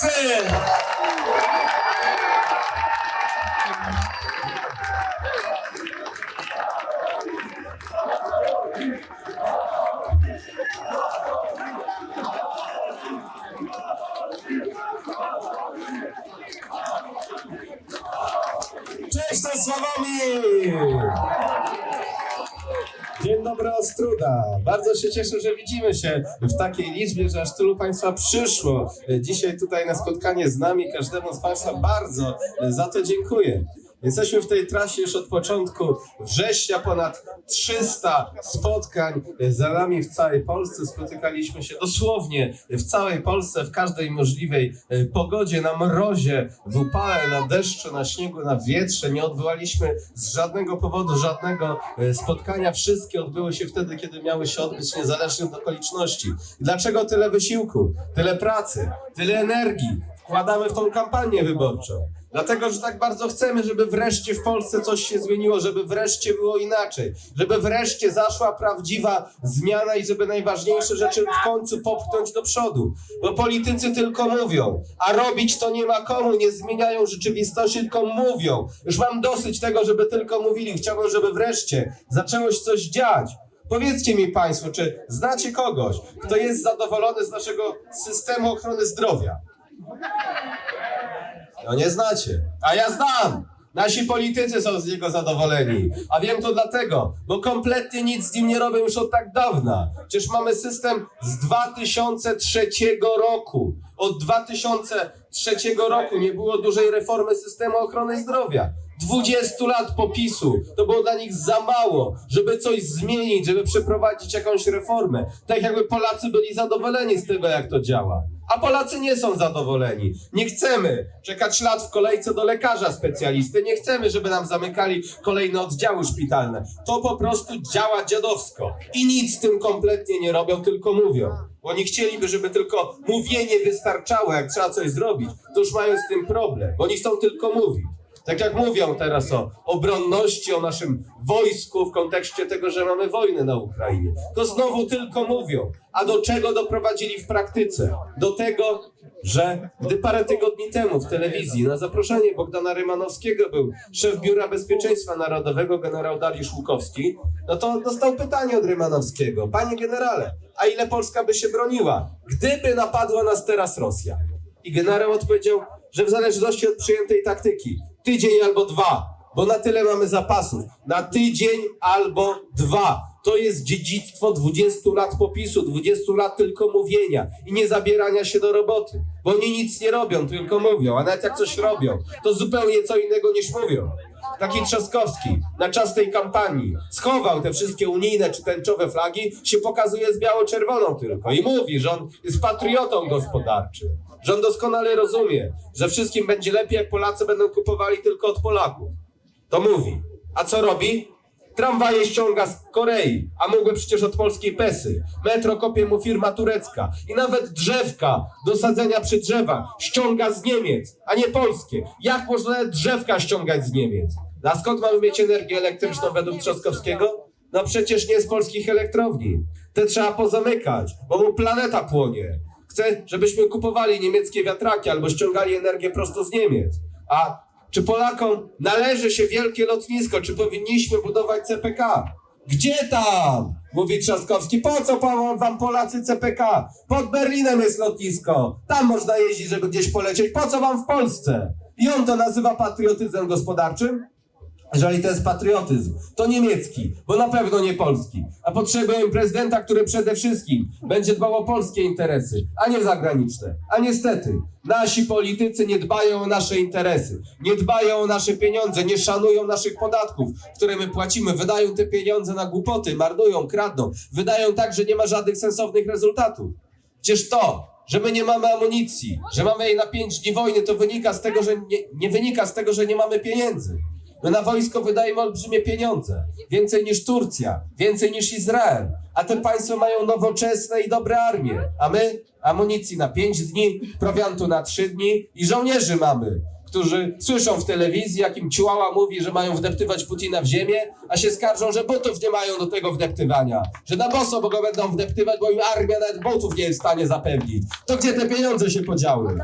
Polacy! Cześć, to Sławomir! Dzień dobry, Ostruda. Bardzo się cieszę, że widzimy się w takiej liczbie, że aż tylu Państwa przyszło dzisiaj tutaj na spotkanie z nami. Każdemu z Państwa bardzo za to dziękuję. Jesteśmy w tej trasie już od początku września, ponad 300 spotkań za nami w całej Polsce. Spotykaliśmy się dosłownie w całej Polsce, w każdej możliwej e, pogodzie, na mrozie, w upale, na deszczu, na śniegu, na wietrze. Nie odbyliśmy z żadnego powodu żadnego e, spotkania. Wszystkie odbyły się wtedy, kiedy miały się odbyć, niezależnie od okoliczności. Dlaczego tyle wysiłku, tyle pracy, tyle energii wkładamy w tą kampanię wyborczą? Dlatego, że tak bardzo chcemy, żeby wreszcie w Polsce coś się zmieniło, żeby wreszcie było inaczej, żeby wreszcie zaszła prawdziwa zmiana i żeby najważniejsze rzeczy w końcu popchnąć do przodu. Bo politycy tylko mówią, a robić to nie ma komu, nie zmieniają rzeczywistości, tylko mówią. Już mam dosyć tego, żeby tylko mówili. Chciałbym, żeby wreszcie zaczęło się coś dziać. Powiedzcie mi Państwo, czy znacie kogoś, kto jest zadowolony z naszego systemu ochrony zdrowia? No nie znacie. A ja znam. Nasi politycy są z niego zadowoleni. A wiem to dlatego, bo kompletnie nic z nim nie robią już od tak dawna. Przecież mamy system z 2003 roku. Od 2003 roku nie było dużej reformy systemu ochrony zdrowia. 20 lat popisu to było dla nich za mało, żeby coś zmienić, żeby przeprowadzić jakąś reformę. Tak jakby Polacy byli zadowoleni z tego, jak to działa. A Polacy nie są zadowoleni. Nie chcemy czekać lat w kolejce do lekarza specjalisty. Nie chcemy, żeby nam zamykali kolejne oddziały szpitalne. To po prostu działa dziadowsko. I nic z tym kompletnie nie robią, tylko mówią. Bo oni chcieliby, żeby tylko mówienie wystarczało, jak trzeba coś zrobić. To już mają z tym problem, bo oni chcą tylko mówić. Tak jak mówią teraz o obronności, o naszym wojsku w kontekście tego, że mamy wojnę na Ukrainie. To znowu tylko mówią. A do czego doprowadzili w praktyce? Do tego, że gdy parę tygodni temu w telewizji na zaproszenie Bogdana Rymanowskiego był szef Biura Bezpieczeństwa Narodowego generał Dariusz Łukowski, no to dostał pytanie od Rymanowskiego. Panie generale, a ile Polska by się broniła, gdyby napadła nas teraz Rosja? I generał odpowiedział, że w zależności od przyjętej taktyki, tydzień albo dwa, bo na tyle mamy zapasów. Na tydzień albo dwa. To jest dziedzictwo 20 lat popisu, 20 lat tylko mówienia i nie zabierania się do roboty. Bo oni nic nie robią, tylko mówią, a nawet jak coś robią, to zupełnie co innego niż mówią. Taki Trzaskowski na czas tej kampanii schował te wszystkie unijne czy tęczowe flagi, się pokazuje z biało-czerwoną tylko i mówi, że on jest patriotą gospodarczym, on doskonale rozumie, że wszystkim będzie lepiej, jak Polacy będą kupowali tylko od Polaków. To mówi. A co robi? Tramwaje ściąga z Korei, a mógłby przecież od polskiej pesy. Metro kopie mu firma turecka. I nawet drzewka do sadzenia przy drzewach ściąga z Niemiec, a nie polskie. Jak można drzewka ściągać z Niemiec? A skąd mamy mieć energię elektryczną według Trzaskowskiego? No przecież nie z polskich elektrowni. Te trzeba pozamykać, bo mu planeta płonie. Chce, żebyśmy kupowali niemieckie wiatraki albo ściągali energię prosto z Niemiec. A czy Polakom należy się wielkie lotnisko? Czy powinniśmy budować CPK? Gdzie tam? Mówi Trzaskowski. Po co wam, Polacy CPK? Pod Berlinem jest lotnisko. Tam można jeździć, żeby gdzieś polecieć. Po co wam w Polsce? I on to nazywa patriotyzmem gospodarczym? Jeżeli to jest patriotyzm, to niemiecki, bo na pewno nie polski. A potrzebujemy prezydenta, który przede wszystkim będzie dbał o polskie interesy, a nie zagraniczne. A niestety, nasi politycy nie dbają o nasze interesy, nie dbają o nasze pieniądze, nie szanują naszych podatków, które my płacimy, wydają te pieniądze na głupoty, marnują, kradną, wydają tak, że nie ma żadnych sensownych rezultatów. Przecież to, że my nie mamy amunicji, że mamy jej na pięć dni wojny, to wynika z tego, że nie, nie wynika z tego, że nie mamy pieniędzy. My na wojsko wydajemy olbrzymie pieniądze. Więcej niż Turcja, więcej niż Izrael. A te państwa mają nowoczesne i dobre armie. A my amunicji na 5 dni, prowiantu na 3 dni i żołnierzy mamy, którzy słyszą w telewizji, jak im Ciłała mówi, że mają wdeptywać Putina w ziemię, a się skarżą, że butów nie mają do tego wdeptywania. Że na boso bo go będą wdeptywać, bo im armia nawet butów nie jest w stanie zapewnić. To gdzie te pieniądze się podziały?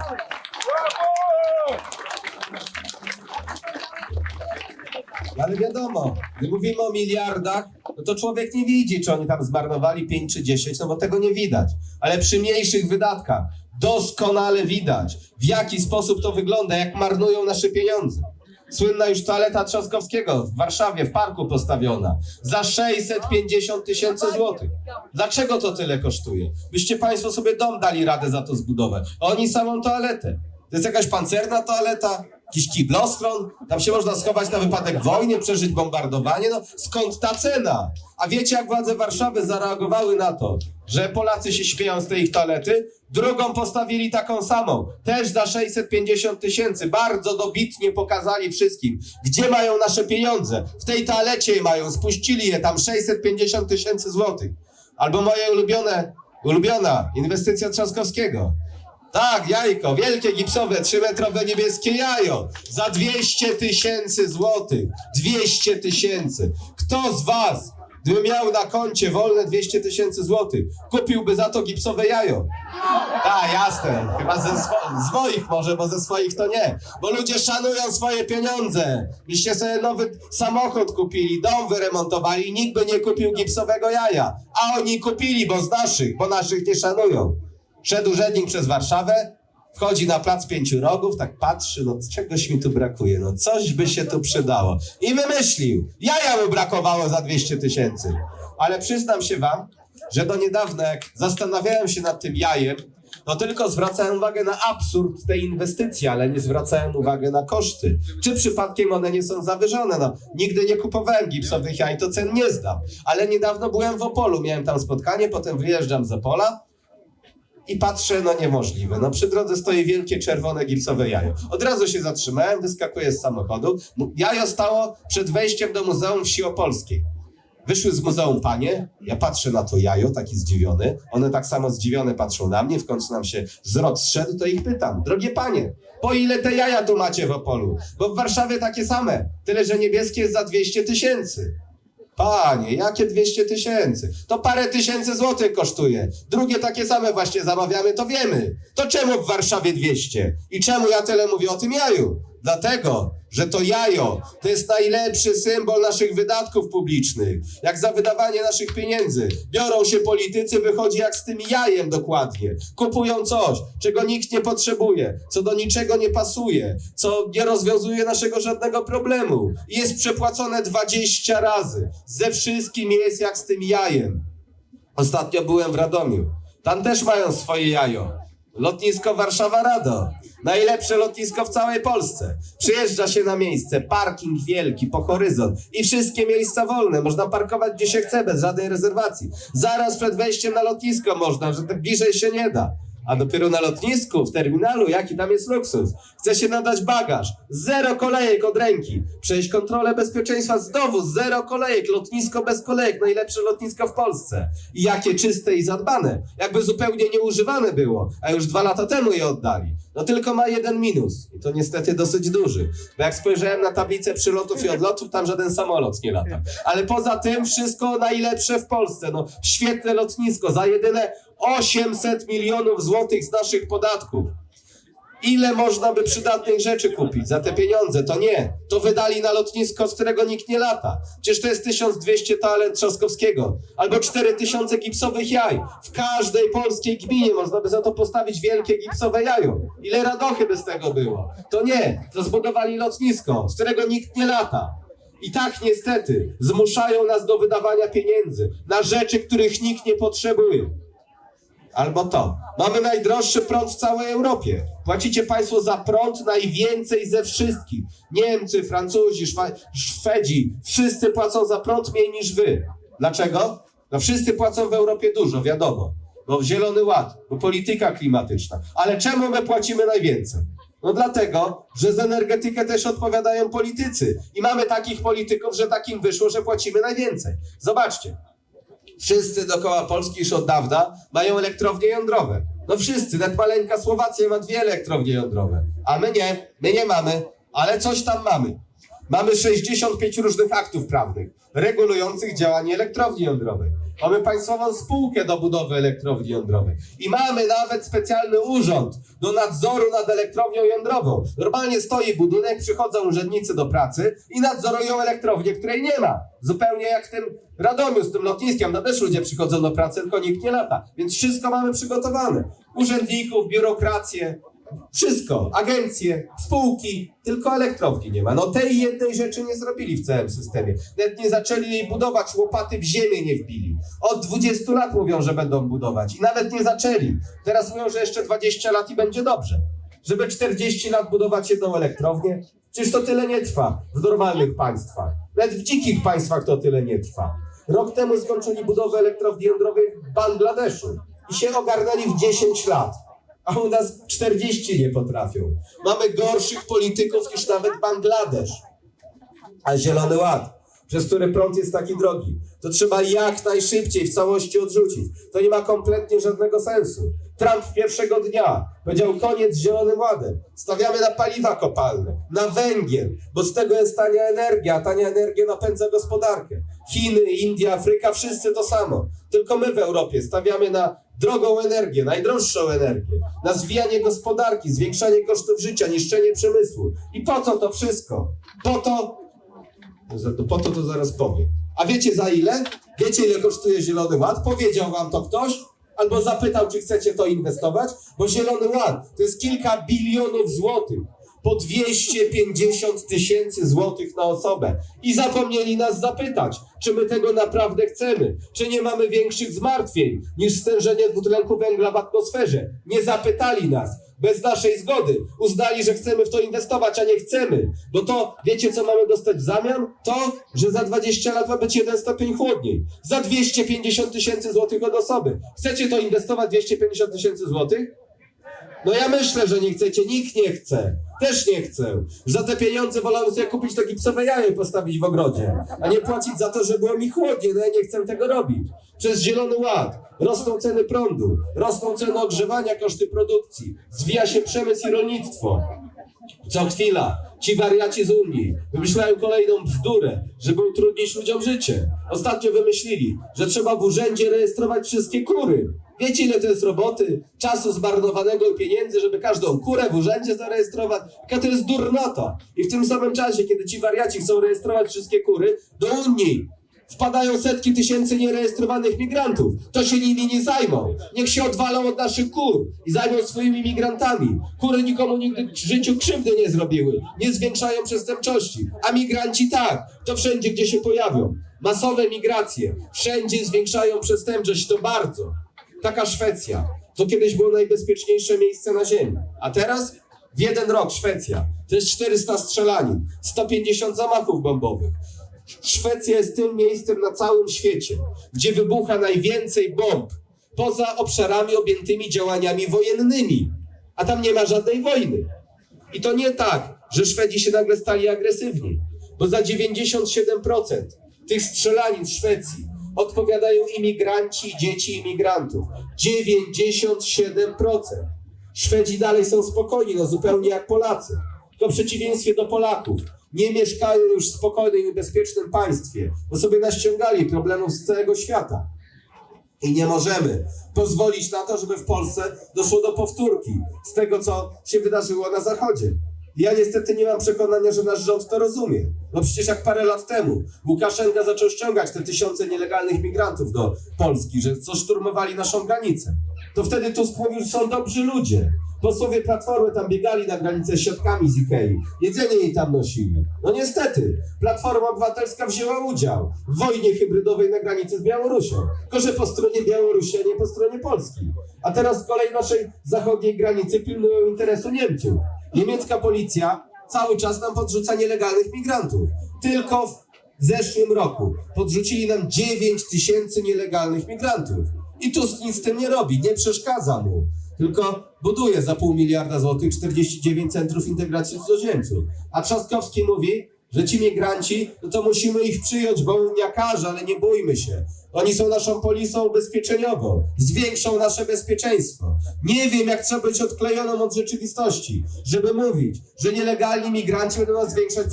Ale wiadomo, gdy mówimy o miliardach, no to człowiek nie widzi, czy oni tam zmarnowali 5 czy 10, no bo tego nie widać. Ale przy mniejszych wydatkach doskonale widać, w jaki sposób to wygląda, jak marnują nasze pieniądze. Słynna już toaleta Trzaskowskiego w Warszawie, w parku postawiona za 650 tysięcy złotych. Dlaczego to tyle kosztuje? Byście Państwo sobie dom dali radę za to zbudować. Oni samą toaletę. To jest jakaś pancerna toaleta? Jakiś kibloschron? Tam się można schować na wypadek wojny, przeżyć bombardowanie? No skąd ta cena? A wiecie, jak władze Warszawy zareagowały na to, że Polacy się śmieją z tej ich toalety? Drugą postawili taką samą, też za 650 tysięcy. Bardzo dobitnie pokazali wszystkim, gdzie mają nasze pieniądze. W tej toalecie je mają, spuścili je tam 650 tysięcy złotych. Albo moje ulubione, ulubiona inwestycja Trzaskowskiego. Tak, jajko, wielkie gipsowe, trzymetrowe niebieskie jajo za 200 tysięcy złotych. 200 tysięcy. Kto z was, gdyby miał na koncie wolne 200 tysięcy złotych, kupiłby za to gipsowe jajo? Tak, jasne. Chyba ze swo- z moich może, bo ze swoich to nie. Bo ludzie szanują swoje pieniądze. Byście sobie nowy samochód kupili, dom wyremontowali, nikt by nie kupił gipsowego jaja. A oni kupili, bo z naszych, bo naszych nie szanują. Szedł urzędnik przez Warszawę, wchodzi na plac pięciu rogów, tak patrzy, no czegoś mi tu brakuje, no coś by się tu przydało. I wymyślił, jaja mu brakowało za 200 tysięcy. Ale przyznam się wam, że do niedawna, jak zastanawiałem się nad tym jajem, to tylko zwracałem uwagę na absurd tej inwestycji, ale nie zwracałem uwagi na koszty. Czy przypadkiem one nie są zawyżone? No, nigdy nie kupowałem gipsowych jaj, to cen nie zdam. Ale niedawno byłem w Opolu, miałem tam spotkanie, potem wyjeżdżam z Opola, i patrzę, no niemożliwe. No przy drodze stoi wielkie czerwone gipsowe jajo. Od razu się zatrzymałem, wyskakuję z samochodu. Jajo stało przed wejściem do Muzeum Wsi Opolskiej. Wyszły z muzeum panie, ja patrzę na to jajo, taki zdziwiony. One tak samo zdziwione patrzą na mnie, w końcu nam się wzrok zszedł, to ich pytam. Drogie panie, po ile te jaja tu macie w Opolu? Bo w Warszawie takie same, tyle że niebieskie jest za 200 tysięcy. Panie, jakie 200 tysięcy? To parę tysięcy złotych kosztuje. Drugie takie same właśnie zamawiamy, to wiemy. To czemu w Warszawie 200? I czemu ja tyle mówię o tym jaju? Dlatego, że to jajo to jest najlepszy symbol naszych wydatków publicznych. Jak za wydawanie naszych pieniędzy biorą się politycy, wychodzi jak z tym jajem dokładnie. Kupują coś, czego nikt nie potrzebuje, co do niczego nie pasuje, co nie rozwiązuje naszego żadnego problemu. Jest przepłacone 20 razy. Ze wszystkim jest jak z tym jajem. Ostatnio byłem w Radomiu. Tam też mają swoje jajo. Lotnisko Warszawa-Rado. Najlepsze lotnisko w całej Polsce. Przyjeżdża się na miejsce, parking wielki, po horyzont i wszystkie miejsca wolne. Można parkować gdzie się chce, bez żadnej rezerwacji. Zaraz przed wejściem na lotnisko można, że tak bliżej się nie da. A dopiero na lotnisku, w terminalu, jaki tam jest luksus. Chce się nadać bagaż. Zero kolejek od ręki. Przejść kontrolę bezpieczeństwa znowu. Zero kolejek. Lotnisko bez kolejek. Najlepsze lotnisko w Polsce. I jakie czyste i zadbane. Jakby zupełnie nieużywane było. A już dwa lata temu je oddali. No tylko ma jeden minus. I to niestety dosyć duży. Bo jak spojrzałem na tablicę przylotów i odlotów, tam żaden samolot nie lata. Ale poza tym wszystko najlepsze w Polsce. No świetne lotnisko. Za jedyne 800 milionów złotych z naszych podatków. Ile można by przydatnych rzeczy kupić za te pieniądze? To nie. To wydali na lotnisko, z którego nikt nie lata. Przecież to jest 1200 talent Trzaskowskiego. Albo 4000 gipsowych jaj. W każdej polskiej gminie można by za to postawić wielkie gipsowe jajo. Ile radochy by z tego było? To nie. To zbudowali lotnisko, z którego nikt nie lata. I tak niestety zmuszają nas do wydawania pieniędzy na rzeczy, których nikt nie potrzebuje. Albo to. Mamy najdroższy prąd w całej Europie. Płacicie Państwo za prąd najwięcej ze wszystkich. Niemcy, Francuzi, Szwa- Szwedzi, wszyscy płacą za prąd mniej niż wy. Dlaczego? No wszyscy płacą w Europie dużo, wiadomo. Bo Zielony Ład, bo polityka klimatyczna. Ale czemu my płacimy najwięcej? No dlatego, że za energetykę też odpowiadają politycy. I mamy takich polityków, że takim wyszło, że płacimy najwięcej. Zobaczcie. Wszyscy dookoła Polski już od dawna mają elektrownie jądrowe. No wszyscy, nawet maleńka Słowacja ma dwie elektrownie jądrowe. A my nie, my nie mamy, ale coś tam mamy. Mamy 65 różnych aktów prawnych regulujących działanie elektrowni jądrowej. Mamy państwową spółkę do budowy elektrowni jądrowej. I mamy nawet specjalny urząd do nadzoru nad elektrownią jądrową. Normalnie stoi budynek, przychodzą urzędnicy do pracy i nadzorują elektrownię, której nie ma. Zupełnie jak w tym Radomiu z tym lotniskiem. Tam też ludzie przychodzą do pracy, tylko nikt nie lata. Więc wszystko mamy przygotowane. Urzędników, biurokrację, wszystko, agencje, spółki, tylko elektrowni nie ma. No tej jednej rzeczy nie zrobili w całym systemie. Nawet nie zaczęli jej budować, łopaty w ziemię nie wbili. Od 20 lat mówią, że będą budować i nawet nie zaczęli. Teraz mówią, że jeszcze 20 lat i będzie dobrze. Żeby 40 lat budować jedną elektrownię, przecież to tyle nie trwa w normalnych państwach. Nawet w dzikich państwach to tyle nie trwa. Rok temu skończyli budowę elektrowni jądrowej w Bangladeszu i się ogarnęli w 10 lat a u nas 40 nie potrafią. Mamy gorszych polityków niż nawet Bangladesz. A Zielony Ład, przez który prąd jest taki drogi, to trzeba jak najszybciej w całości odrzucić. To nie ma kompletnie żadnego sensu. Trump pierwszego dnia powiedział koniec z Zielonym Ładem. Stawiamy na paliwa kopalne, na węgiel, bo z tego jest tania energia, a tania energia napędza gospodarkę. Chiny, India, Afryka, wszyscy to samo. Tylko my w Europie stawiamy na drogą energię, najdroższą energię, na zwijanie gospodarki, zwiększanie kosztów życia, niszczenie przemysłu. I po co to wszystko? Po to, po to to zaraz powiem. A wiecie za ile? Wiecie ile kosztuje Zielony Ład? Powiedział wam to ktoś? Albo zapytał, czy chcecie to inwestować? Bo Zielony Ład to jest kilka bilionów złotych. Po 250 tysięcy złotych na osobę. I zapomnieli nas zapytać, czy my tego naprawdę chcemy. Czy nie mamy większych zmartwień niż stężenie dwutlenku węgla w atmosferze. Nie zapytali nas. Bez naszej zgody. Uznali, że chcemy w to inwestować, a nie chcemy. Bo to, wiecie co mamy dostać w zamian? To, że za 20 lat ma być jeden stopień chłodniej. Za 250 tysięcy złotych od osoby. Chcecie to inwestować 250 tysięcy złotych? No ja myślę, że nie chcecie, nikt nie chce. Też nie chcę. Za te pieniądze wolałem sobie kupić to gipsowe jajo i postawić w ogrodzie, a nie płacić za to, że było mi chłodnie, no ja nie chcę tego robić. Przez Zielony Ład rosną ceny prądu, rosną ceny ogrzewania, koszty produkcji, zwija się przemysł i rolnictwo. Co chwila, ci wariaci z Unii wymyślają kolejną bzdurę, żeby utrudnić ludziom życie. Ostatnio wymyślili, że trzeba w urzędzie rejestrować wszystkie kury. Wiecie, ile to jest roboty, czasu zmarnowanego i pieniędzy, żeby każdą kurę w urzędzie zarejestrować? Jaka to jest durnota. I w tym samym czasie, kiedy ci wariaci chcą rejestrować wszystkie kury, do Unii wpadają setki tysięcy nierejestrowanych migrantów. To się nimi nie zajmą. Niech się odwalą od naszych kur i zajmą swoimi migrantami. Kury nikomu nigdy w życiu krzywdy nie zrobiły, nie zwiększają przestępczości. A migranci tak, to wszędzie, gdzie się pojawią. Masowe migracje, wszędzie zwiększają przestępczość, to bardzo. Taka Szwecja. To kiedyś było najbezpieczniejsze miejsce na ziemi. A teraz w jeden rok Szwecja. To jest 400 strzelanin, 150 zamachów bombowych. Szwecja jest tym miejscem na całym świecie, gdzie wybucha najwięcej bomb poza obszarami objętymi działaniami wojennymi. A tam nie ma żadnej wojny. I to nie tak, że Szwedzi się nagle stali agresywni, bo za 97% tych strzelanin w Szwecji odpowiadają imigranci i dzieci imigrantów. 97%. Szwedzi dalej są spokojni, no zupełnie jak Polacy. Tylko w przeciwieństwie do Polaków nie mieszkają już w spokojnym i bezpiecznym państwie, bo sobie naściągali problemów z całego świata. I nie możemy pozwolić na to, żeby w Polsce doszło do powtórki z tego, co się wydarzyło na Zachodzie. Ja niestety nie mam przekonania, że nasz rząd to rozumie. No przecież jak parę lat temu Łukaszenka zaczął ściągać te tysiące nielegalnych migrantów do Polski, że co szturmowali naszą granicę, to wtedy Tusk mówił, że są dobrzy ludzie. Posłowie Platformy tam biegali na granicę z siatkami z Ikei. Jedzenie jej tam nosili. No niestety, Platforma Obywatelska wzięła udział w wojnie hybrydowej na granicy z Białorusią. Tylko, że po stronie Białorusi, a nie po stronie Polski. A teraz z kolei naszej zachodniej granicy pilnują interesu Niemców. Niemiecka policja cały czas nam podrzuca nielegalnych migrantów. Tylko w zeszłym roku podrzucili nam 9 tysięcy nielegalnych migrantów. I Tusk nic z tym nie robi, nie przeszkadza mu. Tylko buduje za pół miliarda złotych 49 centrów integracji cudzoziemców. A Trzaskowski mówi, że ci migranci, no to musimy ich przyjąć, bo Unia każe, ale nie bójmy się. Oni są naszą polisą ubezpieczeniową, zwiększą nasze bezpieczeństwo. Nie wiem, jak trzeba być odklejoną od rzeczywistości, żeby mówić, że nielegalni migranci będą zwiększać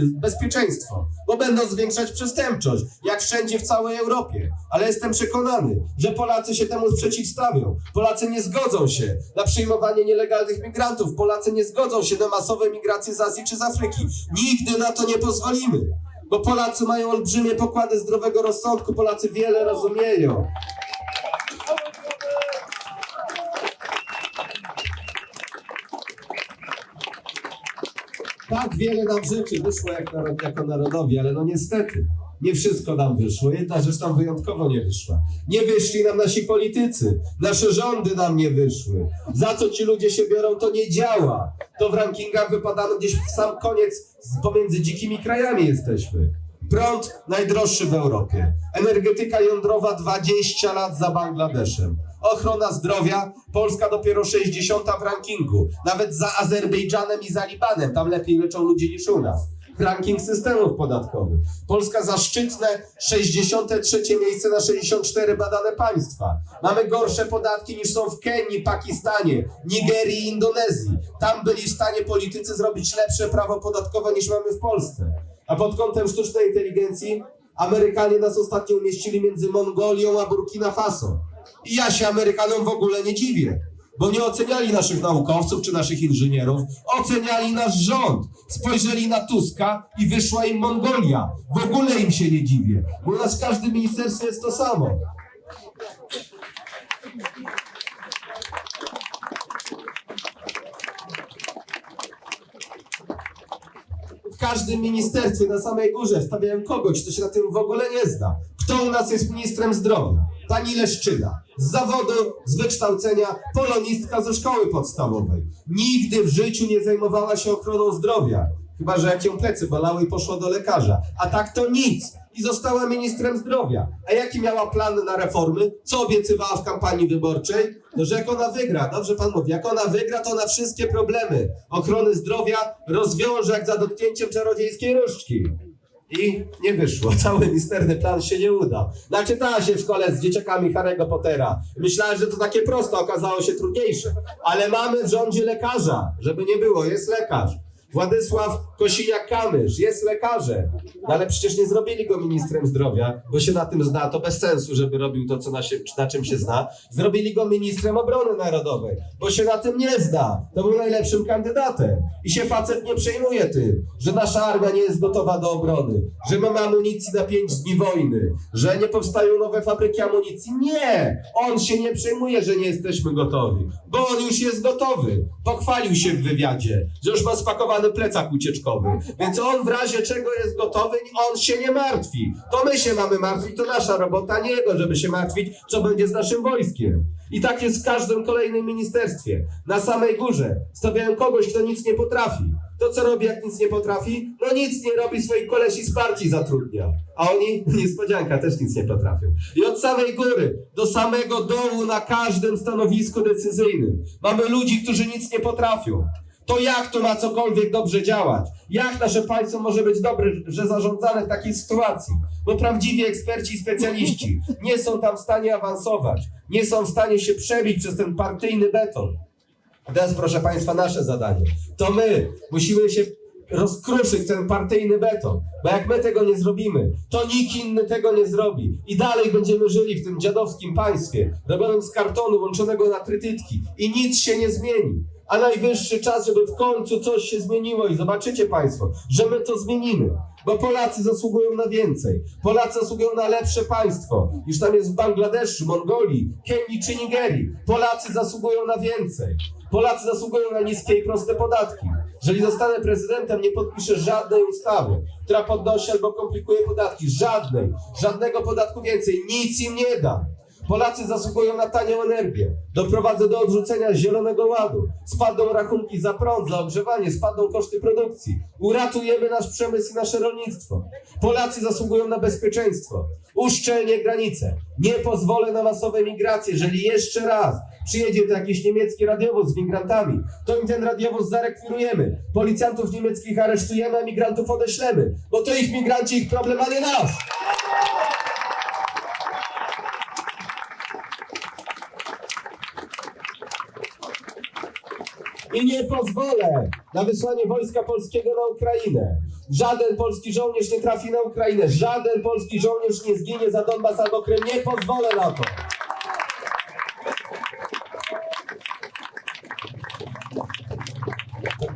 bezpieczeństwo, bo będą zwiększać przestępczość, jak wszędzie w całej Europie. Ale jestem przekonany, że Polacy się temu przeciwstawią. Polacy nie zgodzą się na przyjmowanie nielegalnych migrantów. Polacy nie zgodzą się na masowe migracje z Azji czy z Afryki. Nigdy na to nie pozwolimy. Bo Polacy mają olbrzymie pokłady zdrowego rozsądku, Polacy wiele rozumieją. Tak wiele nam rzeczy wyszło jak jako narodowi, ale no niestety, nie wszystko nam wyszło. Jedna rzecz nam wyjątkowo nie wyszła. Nie wyszli nam nasi politycy, nasze rządy nam nie wyszły. Za co ci ludzie się biorą, to nie działa. To w rankingach wypadamy gdzieś w sam koniec, pomiędzy dzikimi krajami jesteśmy. Prąd najdroższy w Europie. Energetyka jądrowa 20 lat za Bangladeszem. Ochrona zdrowia, Polska dopiero 60 w rankingu. Nawet za Azerbejdżanem i za Libanem. Tam lepiej leczą ludzi niż u nas. Ranking systemów podatkowych. Polska zaszczytne 63 miejsce na 64 badane państwa. Mamy gorsze podatki niż są w Kenii, Pakistanie, Nigerii Indonezji. Tam byli w stanie politycy zrobić lepsze prawo podatkowe niż mamy w Polsce. A pod kątem sztucznej inteligencji Amerykanie nas ostatnio umieścili między Mongolią a Burkina Faso. I ja się Amerykanom w ogóle nie dziwię, bo nie oceniali naszych naukowców czy naszych inżynierów, oceniali nasz rząd. Spojrzeli na Tuska i wyszła im Mongolia. W ogóle im się nie dziwię, bo u nas w każdym ministerstwie jest to samo. w każdym ministerstwie na samej górze stawiają kogoś, kto się na tym w ogóle nie zna. Kto u nas jest ministrem zdrowia? Pani Leszczyna. Z zawodu, z wykształcenia, polonistka ze szkoły podstawowej. Nigdy w życiu nie zajmowała się ochroną zdrowia. Chyba, że jak ją plecy bolały i poszła do lekarza. A tak to nic. I została ministrem zdrowia. A jaki miała plan na reformy? Co obiecywała w kampanii wyborczej? No, że jak ona wygra, dobrze pan mówi, jak ona wygra, to na wszystkie problemy ochrony zdrowia rozwiąże jak za dotknięciem czarodziejskiej różdżki. I nie wyszło. Cały misterny plan się nie udał. Naczytała się w szkole z dzieciakami Harry'ego Pottera. Myślałem, że to takie proste, okazało się trudniejsze. Ale mamy w rządzie lekarza, żeby nie było, jest lekarz. Władysław Kosiniak-Kamysz jest lekarzem, no ale przecież nie zrobili go ministrem zdrowia, bo się na tym zna, to bez sensu, żeby robił to, co na, się, na czym się zna. Zrobili go ministrem obrony narodowej, bo się na tym nie zna. To był najlepszym kandydatem. I się facet nie przejmuje tym, że nasza armia nie jest gotowa do obrony, że mamy amunicji na pięć dni wojny, że nie powstają nowe fabryki amunicji. Nie! On się nie przejmuje, że nie jesteśmy gotowi, bo on już jest gotowy. Pochwalił się w wywiadzie, że już ma spakowany plecak ucieczkowy, więc on w razie czego jest gotowy, on się nie martwi. To my się mamy martwić, to nasza robota, nie jego, żeby się martwić, co będzie z naszym wojskiem. I tak jest w każdym kolejnym ministerstwie. Na samej górze stawiają kogoś, kto nic nie potrafi. To co robi, jak nic nie potrafi? No nic nie robi, swoich kolesi z partii zatrudnia. A oni, niespodzianka, też nic nie potrafią. I od samej góry do samego dołu na każdym stanowisku decyzyjnym mamy ludzi, którzy nic nie potrafią. To jak to ma cokolwiek dobrze działać? Jak nasze państwo może być dobre, że zarządzane w takiej sytuacji? Bo prawdziwi eksperci i specjaliści nie są tam w stanie awansować, nie są w stanie się przebić przez ten partyjny beton. To jest, proszę Państwa, nasze zadanie. To my musimy się rozkruszyć ten partyjny beton, bo jak my tego nie zrobimy, to nikt inny tego nie zrobi. I dalej będziemy żyli w tym dziadowskim państwie, robionym z kartonu łączonego na trytytki i nic się nie zmieni. A najwyższy czas, żeby w końcu coś się zmieniło i zobaczycie Państwo, że my to zmienimy. Bo Polacy zasługują na więcej. Polacy zasługują na lepsze państwo niż tam jest w Bangladeszu, Mongolii, Kenii czy Nigerii. Polacy zasługują na więcej. Polacy zasługują na niskie i proste podatki. Jeżeli zostanę prezydentem, nie podpiszę żadnej ustawy, która podnosi albo komplikuje podatki. Żadnej. Żadnego podatku więcej. Nic im nie dam. Polacy zasługują na tanią energię. Doprowadzę do odrzucenia Zielonego Ładu. Spadną rachunki za prąd, za ogrzewanie, spadną koszty produkcji. Uratujemy nasz przemysł i nasze rolnictwo. Polacy zasługują na bezpieczeństwo. Uszczelnię granice. Nie pozwolę na masowe migracje. Jeżeli jeszcze raz przyjedzie to jakiś niemiecki radiowóz z migrantami, to im ten radiowóz zarekwirujemy. Policjantów niemieckich aresztujemy, a migrantów odeślemy. Bo to ich migranci, ich problem, a nie nasz. I nie pozwolę na wysłanie wojska polskiego na Ukrainę. Żaden polski żołnierz nie trafi na Ukrainę. Żaden polski żołnierz nie zginie za Donbas albo Krym. Nie pozwolę na to.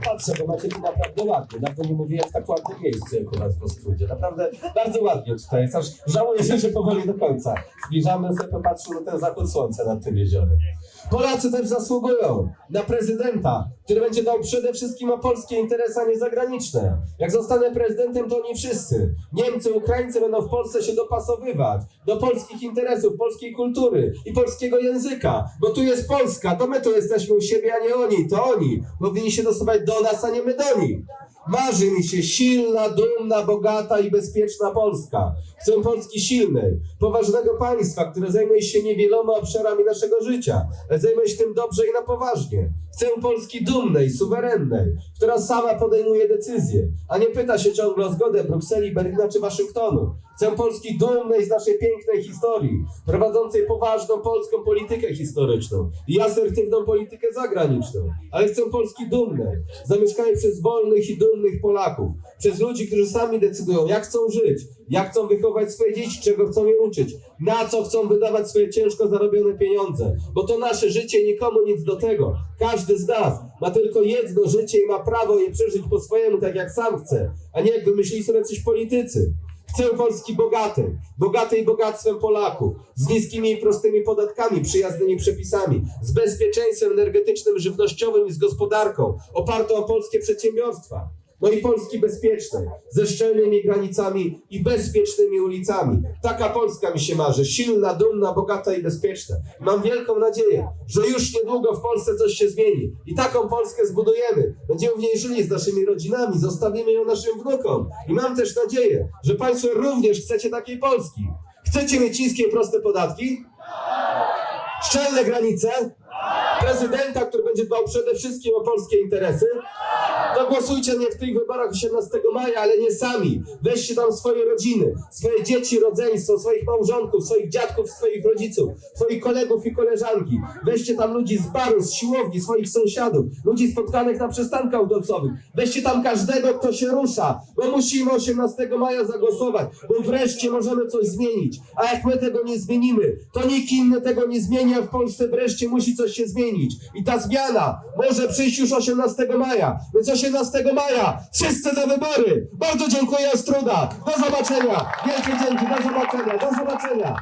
Patrzę, bo macie tu naprawdę ładnie. Dawno nie mówiłem w tak ładnym miejscu jak u nas w Ostrudzie. Naprawdę bardzo ładnie tutaj jest. Aż żałuję, że się powoli do końca zbliżamy. Sobie popatrzę na ten zachód słońca nad tym jeziorem. Polacy też zasługują na prezydenta, który będzie dał przede wszystkim o polskie interesy, a nie zagraniczne. Jak zostanę prezydentem, to nie wszyscy. Niemcy, Ukraińcy będą w Polsce się dopasowywać do polskich interesów, polskiej kultury i polskiego języka. Bo tu jest Polska, to my tu jesteśmy u siebie, a nie oni. To oni powinni się dostosować do nas, a nie my do nich. Marzy mi się silna, dumna, bogata i bezpieczna Polska. Chcę Polski silnej, poważnego państwa, które zajmuje się niewieloma obszarami naszego życia, ale zajmuje się tym dobrze i na poważnie. Chcę Polski dumnej, suwerennej, która sama podejmuje decyzje, a nie pyta się ciągle o zgodę Brukseli, Berlina czy Waszyngtonu. Chcę Polski dumnej z naszej pięknej historii, prowadzącej poważną polską politykę historyczną i asertywną politykę zagraniczną. Ale chcę Polski dumnej, zamieszkanej przez wolnych i dumnych Polaków, przez ludzi, którzy sami decydują, jak chcą żyć, jak chcą wychować swoje dzieci, czego chcą je uczyć, na co chcą wydawać swoje ciężko zarobione pieniądze. Bo to nasze życie nikomu nic do tego. Każdy z nas ma tylko jedno życie i ma prawo je przeżyć po swojemu, tak jak sam chce, a nie jak wymyślili sobie coś politycy. Chcę Polski bogatej, bogatej bogactwem Polaków, z niskimi i prostymi podatkami, przyjaznymi przepisami, z bezpieczeństwem energetycznym, żywnościowym i z gospodarką opartą o polskie przedsiębiorstwa. No i Polski bezpiecznej, ze szczelnymi granicami i bezpiecznymi ulicami. Taka Polska mi się marzy, silna, dumna, bogata i bezpieczna. Mam wielką nadzieję, że już niedługo w Polsce coś się zmieni i taką Polskę zbudujemy. Będziemy w niej żyli z naszymi rodzinami, zostawimy ją naszym wnukom. I mam też nadzieję, że Państwo również chcecie takiej Polski. Chcecie mieć niskie proste podatki? Szczelne granice? Prezydenta, który będzie dbał przede wszystkim o polskie interesy? To głosujcie nie w tych wyborach 18 maja, ale nie sami. Weźcie tam swoje rodziny, swoje dzieci, rodzeństwo, swoich małżonków, swoich dziadków, swoich rodziców, swoich kolegów i koleżanki. Weźcie tam ludzi z baru, z siłowni, swoich sąsiadów, ludzi spotkanych na przystankach autobusowych. Weźcie tam każdego, kto się rusza, bo musimy 18 maja zagłosować, bo wreszcie możemy coś zmienić. A jak my tego nie zmienimy, to nikt inny tego nie zmieni, a w Polsce wreszcie musi coś się zmienić. I ta zmiana może przyjść już 18 maja. Więc 18 maja wszyscy na wybory. Bardzo dziękuję Ostruda. Do zobaczenia. Wielkie dzięki. Do zobaczenia. Do zobaczenia.